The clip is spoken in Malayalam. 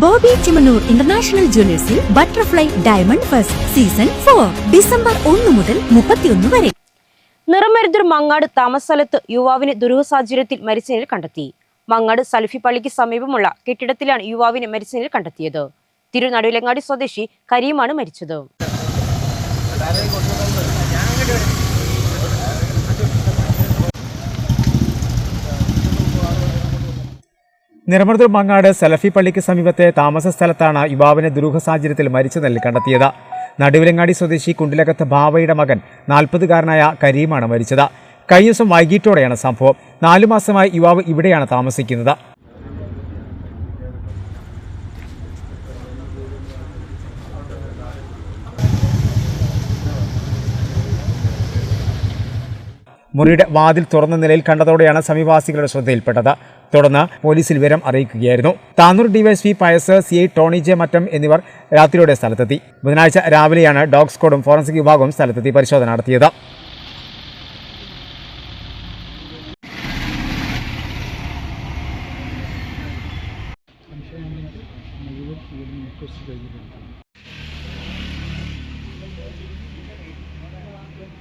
Bobby Chemmanur international ജ്വല്ലേഴ്സിൽ butterfly diamond first season four December ഒന്ന് മുതൽ മുപ്പത്തിയൊന്ന് വരെ. നിറമരുതൂർ മങ്ങാട് താമസസ്ഥലത്ത് യുവാവിനെ ദുരൂഹ സാഹചര്യത്തിൽ മരിച്ച കണ്ടെത്തി. മങ്ങാട് സൽഫി പള്ളിക്ക് സമീപമുള്ള കെട്ടിടത്തിലാണ് യുവാവിനെ മരിച്ച കണ്ടെത്തിയത്. തിരുനടുവിലങ്ങാടി സ്വദേശി കരീമാണ് മരിച്ചത്. നിറമർദൂർ മങ്ങാട് സലഫി പള്ളിക്ക് സമീപത്തെ താമസ സ്ഥലത്താണ് യുവാവിനെ ദുരൂഹ സാഹചര്യത്തിൽ മരിച്ച നിലയിൽ കണ്ടെത്തിയത്. നടുവിലങ്ങാടി സ്വദേശി കുണ്ടിലകത്ത് ഭാവയുടെ മകൻ നാൽപ്പതുകാരനായ കരീമാണ് മരിച്ചത്. കഴിഞ്ഞ ദിവസം വൈകിട്ടോടെയാണ് സംഭവം. നാലു മാസമായി യുവാവ് ഇവിടെയാണ് താമസിക്കുന്നത്. മുറിയുടെ വാതിൽ തുറന്ന നിലയിൽ കണ്ടതോടെയാണ് സമീപവാസികളുടെ ശ്രദ്ധയിൽപ്പെട്ടത്. തുടർന്ന് പോലീസിൽ വിവരം അറിയിക്കുകയായിരുന്നു. Tanur DYSP Pius C I Tony J Mattam എന്നിവർ രാത്രിയോടെ സ്ഥലത്തെത്തി. ബുധനാഴ്ച രാവിലെയാണ് ഡോഗ് സ്ക്വാഡും ഫോറൻസിക് വിഭാഗവും സ്ഥലത്തെത്തി പരിശോധന നടത്തിയത്.